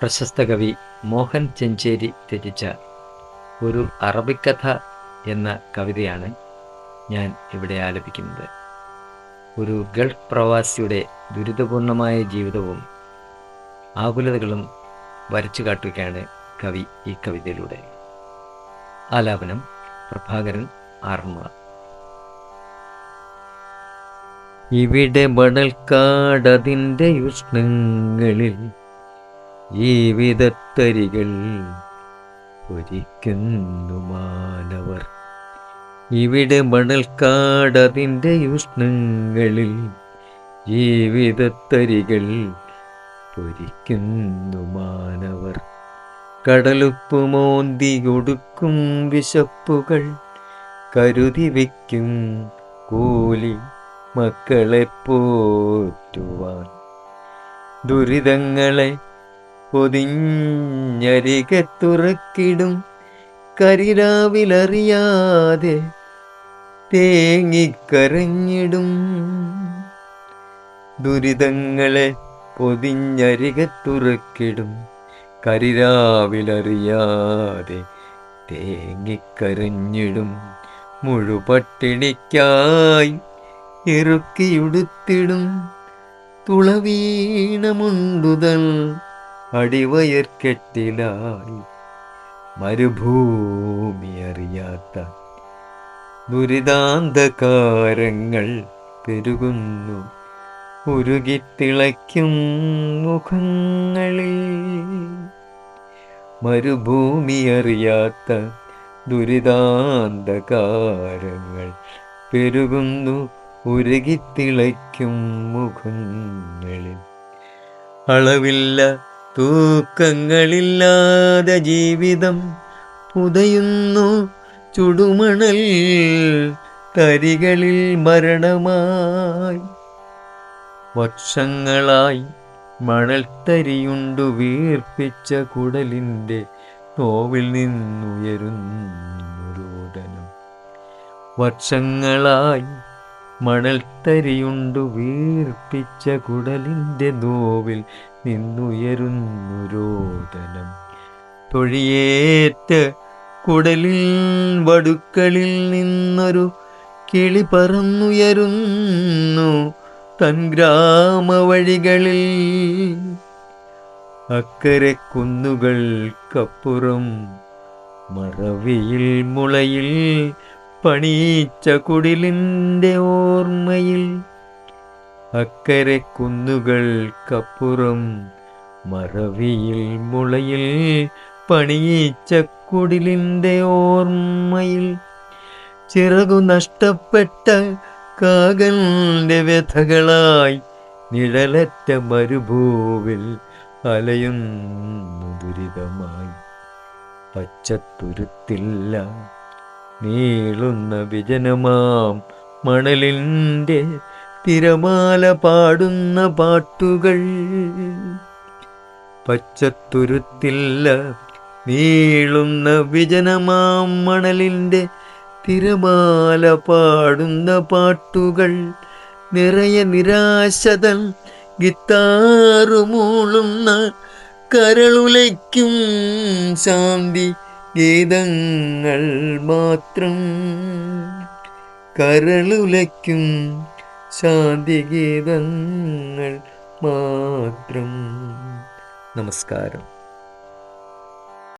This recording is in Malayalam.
പ്രശസ്ത കവി മോഹൻ ചെഞ്ചേരി രചിച്ച ഒരു അറബിക്കഥ എന്ന കവിതയാണ് ഞാൻ ഇവിടെ ആലപിക്കുന്നത്. ഒരു ഗൾഫ് പ്രവാസിയുടെ ദുരിതപൂർണമായ ജീവിതവും ആകുലതകളും വരച്ചു കാട്ടുകയാണ് കവി ഈ കവിതയിലൂടെ. ആലാപനം പ്രഭാകരൻ ആറന്മുള. ഇവിടെ മണൽക്കാടതിന്റെ ഉഷ്ണങ്ങളിൽ ജീവിതത്തരികൾ ഒരിക്കുന്നു മാനവർ. ഇവിടെ മണൽക്കാടതിന്റെ ഉഷ്ണങ്ങളിൽ ജീവിതത്തരികൾ പൊരിക്കുന്നു മാനവർ. കടലുപ്പ് മോന്തി കൊടുക്കും വിശപ്പുകൾ കരുതി വയ്ക്കും കൂലി മക്കളെ പോറ്റുവാൻ. ദുരിതങ്ങളെ പൊതിഞ്ഞരികത്തുറക്കിടും കരിരാവിലറിയാതെ തേങ്ങിക്കരഞ്ഞിടും. ദുരിതങ്ങളെ പൊതിഞ്ഞരികത്തുറക്കിടും കരിരാവിലറിയാതെ തേങ്ങിക്കരഞ്ഞിടും. മുഴുപട്ടിണിക്കായി ഇറുക്കിയുടുത്തിടും തുളവീണമുണ്ടുതൽ അടിവയർക്കെട്ടിലായി. മരുഭൂമി അറിയാത്ത ദുരിതാന്തകാരങ്ങൾ പെരുകുന്നു. ഉരുകിത്തിളയ്ക്കും മുഖങ്ങളിൽ. മരുഭൂമി അറിയാത്ത ദുരിതാന്തകാരങ്ങൾ പെരുകുന്നു. ഉരുകിത്തിളയ്ക്കും മുഖങ്ങളിൽ. അളവില്ല തൂക്കങ്ങളില്ലാതെ ജീവിതം പുതയുന്നു. ചുടുമണൽ തരികളിൽ മരണമായി. വർഷങ്ങളായി മണൽത്തരിയുണ്ടു വീർപ്പിച്ച കുടലിന്റെ നോവിൽ നിന്നുയരുന്നു വർഷങ്ങളായി വർഷങ്ങളായി മണൽത്തരിയുണ്ടു വീർപ്പിച്ച കുടലിന്റെ നോവിൽ നിന്നുയരുന്നു രോദനം. തൊഴിയേറ്റ് കുടലിൽ വടുക്കളിൽ നിന്നൊരു കിളി പറന്നുയരുന്നു തൻ ഗ്രാമവഴികളിൽ. അക്കരെ കുന്നുകൾക്കപ്പുറം മറവിയിൽ മുളയിൽ പണീച്ച കുടിലിന്റെ ഓർമ്മയിൽ അക്കരെ കുന്നുകൾക്കപ്പുറം മറവിയിൽ മുളയിൽ പണിയിച്ച കുടിലിന്റെ ഓർമ്മയിൽ ചിറകു നഷ്ടപ്പെട്ട കാകന്റെ വ്യഥകളായി നിഴലറ്റ മരുഭൂവിൽ അലയുന്നു ദുരിതമായി. പച്ചത്തുരുത്തില്ല നീളുന്ന വിജനമാം മണലിന്റെ തിരമാല പാടുന്ന പാട്ടുകൾ. പച്ചത്തുരുത്തില്ല നീളുന്ന വിജനമാം മണലിന്റെ തിരമാല പാടുന്ന പാട്ടുകൾ. നിറയെ നിരാശതൻ ഗിത്താറുമൂളുന്ന കരളുലയ്ക്കും ശാന്തി ഗീതങ്ങൾ മാത്രം കരളുലയ്ക്കും ശാന്തി ഗീതങ്ങൾ മാത്രം. നമസ്കാരം.